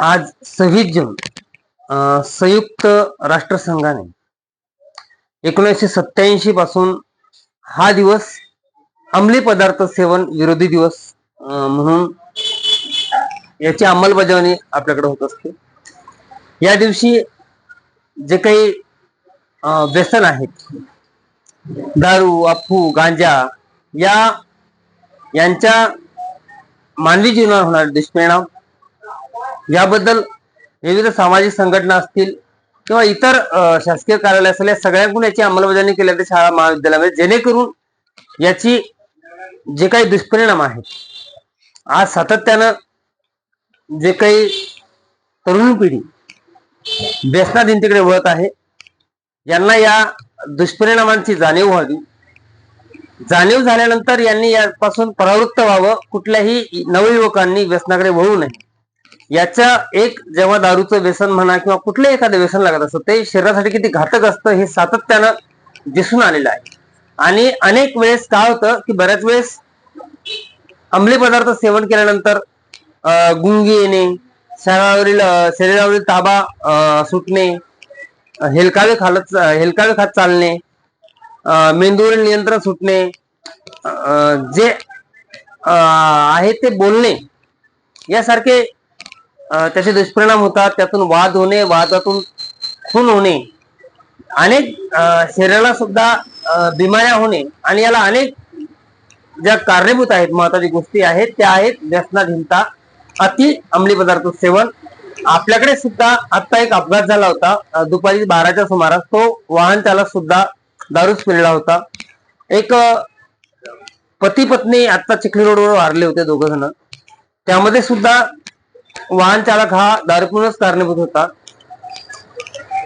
आज सव्वीस जून संयुक्त राष्ट्रसंघाने एकोणीसशे सत्याऐंशी पासून हा दिवस अंमली पदार्थ सेवन विरोधी दिवस म्हणून याची अंमलबजावणी आपल्याकडे होत असते. या दिवशी जे काही व्यसन आहेत दारू अफू गांजा या यांच्या मानवी जीवनावर होणारे दुष्परिणाम याबद्दल विविध सामाजिक संघटना असतील किंवा इतर शासकीय कार्यालय असेल या सगळ्यांकडून याची अंमलबजावणी केली जाते शाळा महाविद्यालयामध्ये जेणेकरून याची जे काही दुष्परिणाम आहेत आज सातत्यानं जे काही तरुण पिढी व्यसनाधीनतेकडे वळत आहे यांना या दुष्परिणामांची जाणीव व्हावी. जाणीव झाल्यानंतर यांनी यापासून परावृत्त व्हावं कुठल्याही नवयुवकांनी व्यसनाकडे वळू नये. याच्या एक जेव्हा दारूचं व्यसन म्हणा किंवा कुठलंही एखादं व्यसन लागत असतं ते शरीरासाठी किती घातक असतं हे सातत्यानं दिसून आलेलं आहे. आणि अनेक वेळेस काय होतं की बऱ्याच वेळेस अंमली पदार्थ सेवन केल्यानंतर गुंगी येणे शरीरावरील शरीरावरील ताबा सुटणे हेलकावे खालत हेलकावे खात चालणे मेंदूवरील नियंत्रण सुटणे जे आहे ते बोलणे यासारखे त्याचे दुष्परिणाम होतात त्यातून वाद होणे वादातून खून होणे. अनेक शरीराला सुद्धा बिमाऱ्या होणे आणि याला अनेक ज्या कारणीभूत आहेत महत्वाची गोष्टी आहेत त्या आहेत व्यसनाधीनता अति अंमली पदार्थ सेवन. आपल्याकडे सुद्धा आता एक अपघात झाला होता. दुपारी बाराच्या सुमारास तो वाहन त्याला सुद्धा दारूच पिलेला होता. एक पती पत्नी आता चिखली रोडवर वारले होते दोघ जण. त्यामध्ये सुद्धा वाहन चालक हा दारू कारणीभूत होता.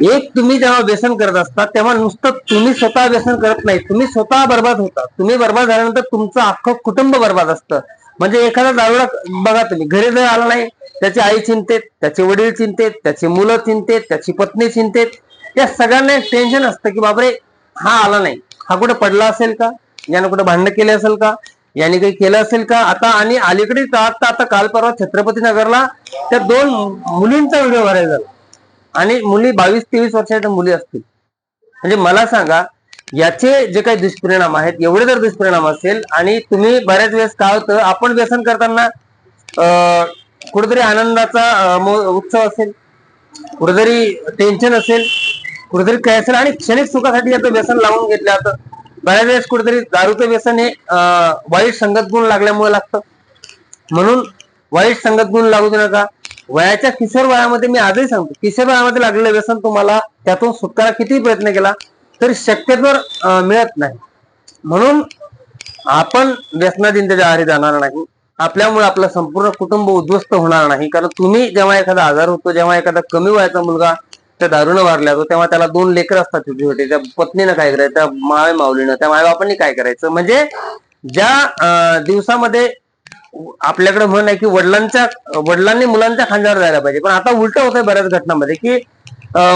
एक तुम्ही जेव्हा व्यसन करत असता तेव्हा नुसतं तुम्ही स्वतः व्यसन करत नाही. तुम्ही स्वतः बर्बाद होता. तुम्ही बर्बाद झाल्यानंतर तुमचं अख्खं कुटुंब बर्बाद असतं. म्हणजे एखादा दारुडा बघा तुम्ही घरी जर आला नाही त्याची आई चिंतेत त्याचे वडील चिंतेत त्याची मुलं चिंतेत त्याची पत्नी चिंतेत या सगळ्यांना एक टेन्शन असतं की बापरे हा आला नाही. हा कुठे पडला असेल का? यानं कुठे भांडण केले असेल का? याने काही केलं असेल का? आता आणि अलीकडे आता आता काल परवा छत्रपती नगरला त्या दोन मुलींचा व्हिडिओ व्हायरल झाला. आणि मुली बावीस तेवीस वर्षाच्या मुली असतील. म्हणजे मला सांगा याचे जे काही दुष्परिणाम आहेत एवढे जर दुष्परिणाम असेल आणि तुम्ही बऱ्याच वेळेस काय होतं आपण व्यसन करताना कुठेतरी आनंदाचा मो- उत्सव असेल कुठेतरी टेन्शन असेल कुठेतरी काय असेल आणि क्षणिक सुखासाठी याचं व्यसन लावून घेतलं जातं. बऱ्याच वेळेस कुठेतरी दारूचं व्यसन हे वाईट संगत गुण लागल्यामुळे लागतं. म्हणून वाईट संगत गुण लागू देऊ नका. वयाच्या किशोर वयामध्ये मी आजही सांगतो किशोर वयामध्ये लागलेलं व्यसन तुम्हाला त्यातून सुटकारा किती प्रयत्न केला तरी शक्यतोवर मिळत नाही. म्हणून आपण व्यसनाधीनतेच्या आहारी जाणार नाही. आपल्यामुळे आपलं संपूर्ण कुटुंब उद्ध्वस्त होणार नाही. कारण तुम्ही जेव्हा एखादा आजार होतो जेव्हा एखादा कमी वयाचा मुलगा त्या दारूनं मारल्या जातो तेव्हा त्याला दोन लेकर असतात छोटे छोटे. त्या पत्नीनं काय करायचं त्या माय माऊलीनं त्या मायबापांनी काय करायचं? म्हणजे ज्या दिवसामध्ये आपल्याकडे म्हण आहे की वडिलांच्या वडिलांनी मुलांच्या खांद्यावर जायला पाहिजे. पण आता उलट होत आहे बऱ्याच घटनांमध्ये की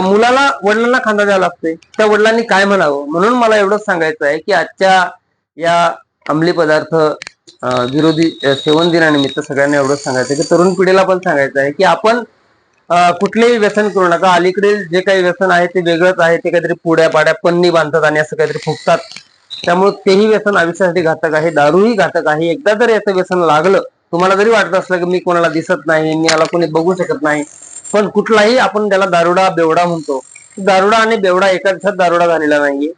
मुलाला वडिलांना खांदा द्यावा लागतोय. त्या वडिलांनी काय म्हणावं? म्हणून मला एवढंच सांगायचं आहे की आजच्या या अंमली पदार्थ विरोधी सेवन दिनानिमित्त सगळ्यांना एवढंच सांगायचं आहे की तरुण पिढीला पण सांगायचं आहे की आपण कुठलेही व्यसन करू नका. अलीकडील जे काही व्यसन आहे ते वेगळंच आहे. ते काहीतरी पुड्या पाड्या पन्नी बांधतात आणि असं काहीतरी फुकतात त्यामुळे तेही व्यसन आयुष्यासाठी घातक आहे. दारूही घातक आहे. एकदा जर याचं व्यसन लागलं तुम्हाला जरी वाटत असलं की मी कोणाला दिसत नाही मी याला कोणी बघू शकत नाही पण कुठलाही आपण त्याला दारुडा बेवडा म्हणतो दारुडा आणि बेवडा एका दिवसात दारुडा झालेला नाहीये.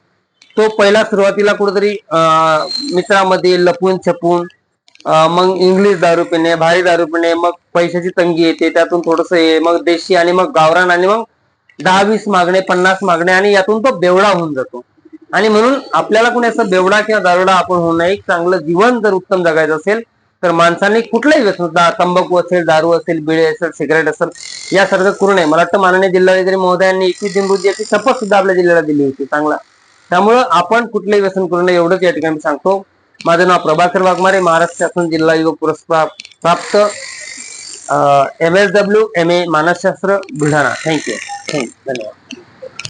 तो पहिला सुरुवातीला कुठेतरी अं, मित्रामध्ये लपून छपून मग इंग्लिश दारू पिणे भारी दारू पिणे मग पैशाची तंगी येते त्यातून थोडस हे मग देशी आणि मग गावरान आणि मग दहा वीस मागणे पन्नास मागणे आणि यातून तो बेवडा होऊन जातो. आणि म्हणून आपल्याला कोणी असं बेवडा किंवा दारुडा आपण होऊ नये. चांगलं जीवन जर उत्तम जगायचं असेल तर माणसाने कुठलाही व्यसन तंबाखू असेल दारू असेल बिळे असेल सिगरेट असेल यासारखं करू नये. मला वाटतं माननीय जिल्हाधिकारी महोदयांनी एकवीस जून रोजी याची शपथ सुद्धा आपल्या जिल्ह्याला दिली होती. चांगला. त्यामुळं आपण कुठलंही व्यसन करू नये एवढंच या ठिकाणी सांगतो. माझं नाव प्रभाकर वाघमारे महाराष्ट्र शासन जिल्हा युवक पुरस्कार प्राप्त M S W M A मानसशास्त्र बुलढाणा. थँक्यू थँक्यू धन्यवाद.